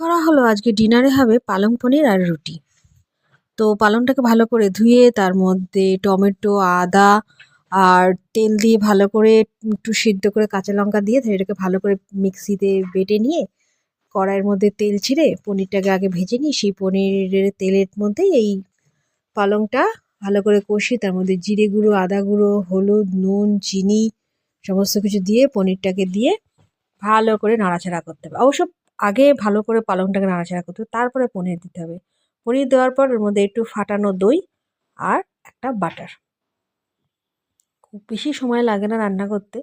করা হলো আজকে ডিনারে হবে পালং পনির আর রুটি। তো পালংটাকে ভালো করে ধুয়ে তার মধ্যে টমেটো, আদা আর তেল দিয়ে ভালো করে একটু সিদ্ধ করে কাঁচা লঙ্কা দিয়ে এটাকে ভালো করে মিক্সিতে বেটে নিয়ে কড়াইয়ের মধ্যে তেল ছিঁড়ে পনিরটাকে আগে ভেজে নিই। সেই পনিরের তেলের মধ্যেই এই পালংটা ভালো করে কষিয়ে তার মধ্যে জিরে গুঁড়ো, আদা গুঁড়ো, হলুদ, নুন, চিনি সমস্ত কিছু দিয়ে পনিরটাকে দিয়ে ভালো করে নাড়াচাড়া করতে হবে। অবশ্য আগে ভালো করে পালংটাকে নাড়াচাড়া করতে হবে, তারপরে পনির দিতে হবে। পনির দেওয়ার পর ওর মধ্যে একটু ফাটানো দই আর একটা বাটার। খুব বেশি সময় লাগে না রান্না করতে।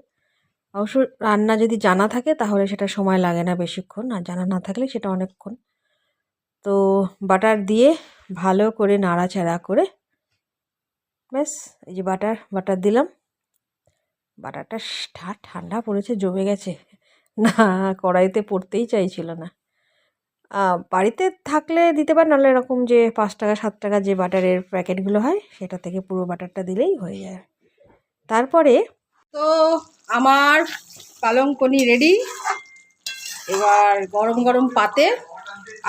অবশ্য রান্না যদি জানা থাকে তাহলে সেটা সময় লাগে না বেশিক্ষণ, আর জানা না থাকলে সেটা অনেকক্ষণ। তো বাটার দিয়ে ভালো করে নাড়াচাড়া করে ব্যাস, এই যে বাটার বাটার দিলাম। বাটারটা ঠান্ডা পড়েছে, জমে গেছে। না, কড়াইতে পড়তেই চাইছিল না। বাড়িতে থাকলে দিতে পারেন নাহলে এরকম যে পাঁচ টাকা, সাত টাকা যে বাটারের প্যাকেটগুলো হয়, সেটা থেকে পুরো বাটারটা দিলেই হয়ে যায়। তারপরে তো আমার পালং পনির রেডি এবার গরম গরম পাতে,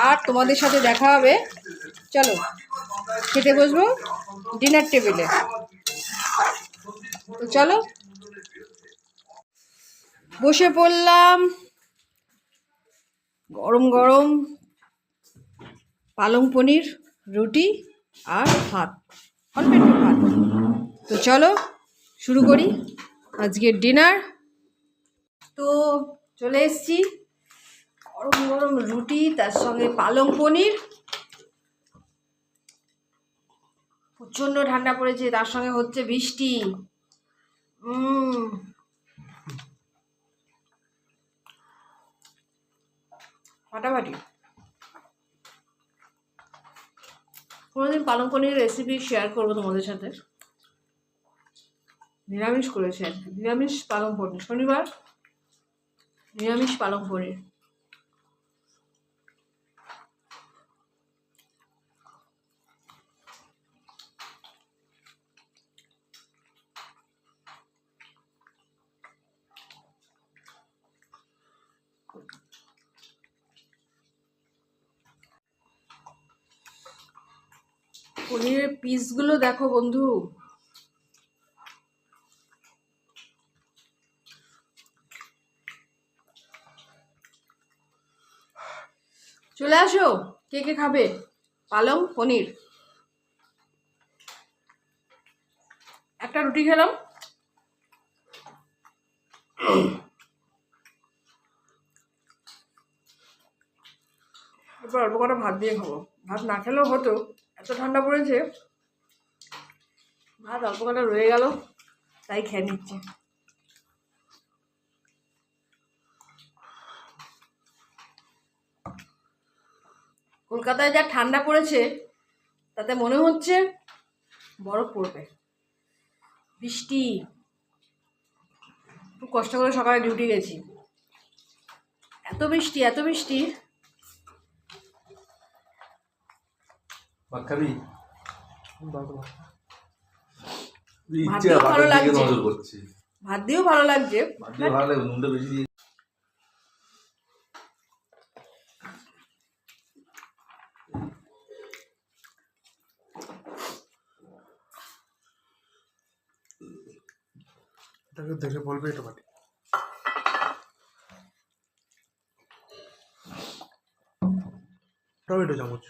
আর তোমাদের সাথে দেখা হবে। চলো, খেতে বসবো ডিনার টেবিলে তো চলো বসে পড়লাম। গরম গরম পালং পনির, রুটি আর ভাত। অল্প ভাত। তো চলো, শুরু করি আজকের ডিনার। তো চলে এসছি। গরম গরম রুটি, তার সঙ্গে পালং পনির। প্রচণ্ড ঠান্ডা পড়েছে, তার সঙ্গে হচ্ছে বৃষ্টি। উম ফাটাফাটি। কোনোদিন পালং পনির রেসিপি শেয়ার করব তোমাদের সাথে। নিরামিষ করেছে। নিরামিষ পালং পনির। শনিবার নিরামিষ পালং পনির। পনিরের পিসগুলো দেখো বন্ধু। চলে আসো কে কে খাবে? পালং পনির। একটা রুটি খেলাম। এরপর অল্প কটা ভাত দিয়ে খাব। ভাত না খেলেও হতো, এত ঠান্ডা পড়েছে। ভাত অল্প কটা রয়ে গেল, তাই খেয়ে নিচ্ছে। কলকাতায় যা ঠান্ডা পড়েছে, তাতে মনে হচ্ছে বরফ পড়বে। বৃষ্টি। খুব কষ্ট করে সকালে ডিউটি গেছি। এত বৃষ্টি এত বৃষ্টি। খাবি ভাত ইচ্ছে দিয়েও ভালো লাগছে। ভাত দিয়েও ভালো লাগছে। ভালো লাগবে নুনটা বেশি দিয়ে। এটাকে দেখে বলবে এটা বাটি। টমেটো চামচ।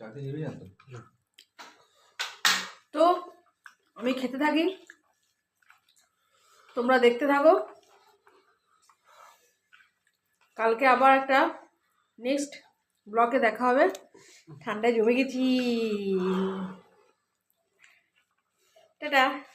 তো? তো, আমি খেতে থাকি। তোমরা দেখতে থাকো। কালকে আবার একটা নেক্সট ব্লকে দেখা হবে। ঠান্ডায় জমে গেছি। টাটা।